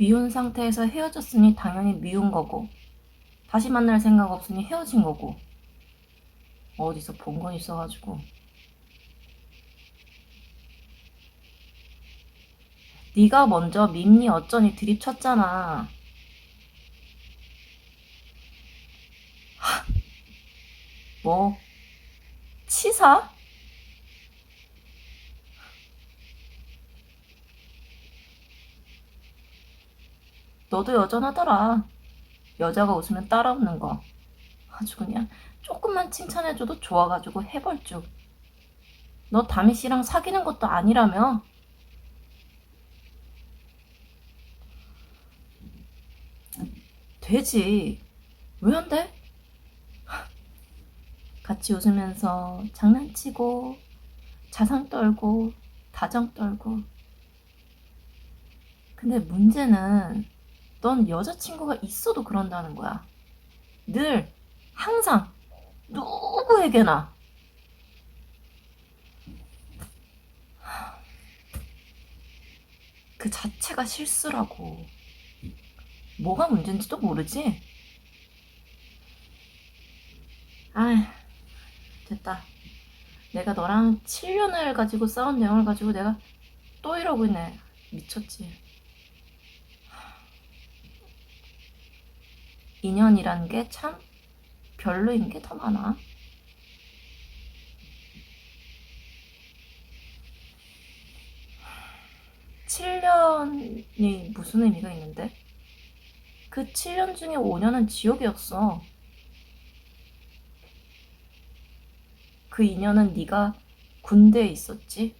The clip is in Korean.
미운 상태에서 헤어졌으니 당연히 미운 거고, 다시 만날 생각 없으니 헤어진 거고, 어디서 본 건 있어가지고. 네가 먼저 밉니 어쩌니 드립쳤잖아. 하, 뭐, 치사? 너도 여전하더라. 여자가 웃으면 따라 웃는 거. 아주 그냥 조금만 칭찬해줘도 좋아가지고 해벌쭉. 너 다미 씨랑 사귀는 것도 아니라며? 되지. 왜 안 돼? 같이 웃으면서 장난치고, 자상 떨고, 다정 떨고. 근데 문제는 넌 여자친구가 있어도 그런다는 거야. 늘, 항상, 누구에게나. 그 자체가 실수라고. 뭐가 문제인지도 모르지? 아, 됐다. 내가 너랑 7년을 가지고 싸운 내용을 가지고 내가 또 이러고 있네. 미쳤지. 인연이라는 게참 별로인 게 더 많아. 칠 년이 무슨 의미가 있는데? 그 7년 중에 5년은 지옥이었어. 그 2년은 네가 군대에 있었지.